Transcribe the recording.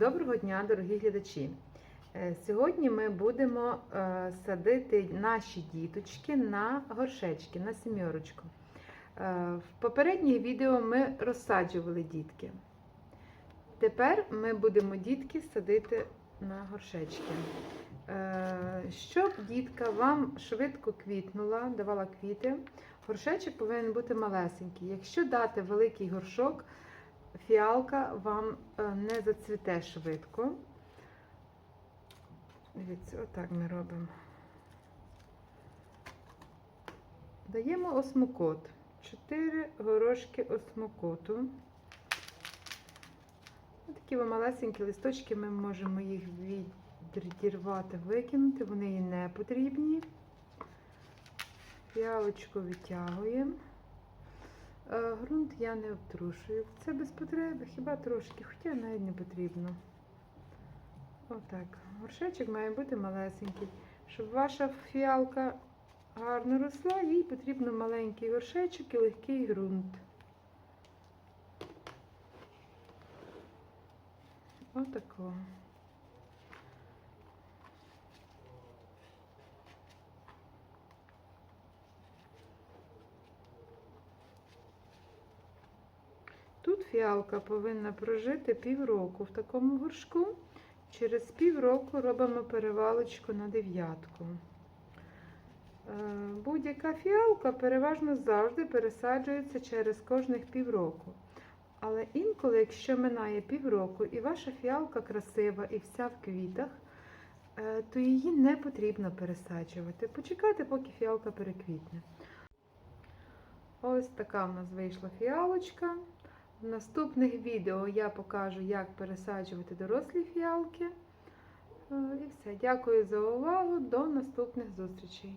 Доброго дня, дорогі глядачі! Е, Сьогодні ми будемо е, садити наші діточки на горшечки, на сімерочку. Е, В попередніх відео ми розсаджували дітки. Тепер ми будемо дітки садити на горшечки. Щоб дітка вам швидко квітнула, давала квіти, горшечок повинен бути малесенький. Якщо дати великий горшок, фіалка вам е, не зацвіте швидко. Дивіться, отак ми робимо. Даємо осмокот. 4 горошки осмокоту. Такі малесенькі листочки, ми можемо їх відірвати, викинути, вони їй не потрібні. Фіалочку відтягуємо. Е, Грунт я не обтрушую. Це без потреби, хіба трошки, хоча навіть не потрібно. Отак. Горшечок має бути малесенький. Щоб ваша фіалка гарно росла, їй потрібно маленький горшечок і легкий ґрунт. Отако. Тут фіалка повинна прожити півроку в такому горшку. Через півроку робимо перевалочку на дев'ятку. Е, Будь-яка фіалка переважно завжди пересаджується через кожних півроку. Але інколи, якщо минає півроку і ваша фіалка красива і вся в квітах, е, то її не потрібно пересаджувати. Почекайте, поки фіалка переквітне. Ось така в нас вийшла фіалочка. В наступних відео я покажу, як пересаджувати дорослі фіалки. Е, І все. Дякую за увагу. До наступних зустрічей.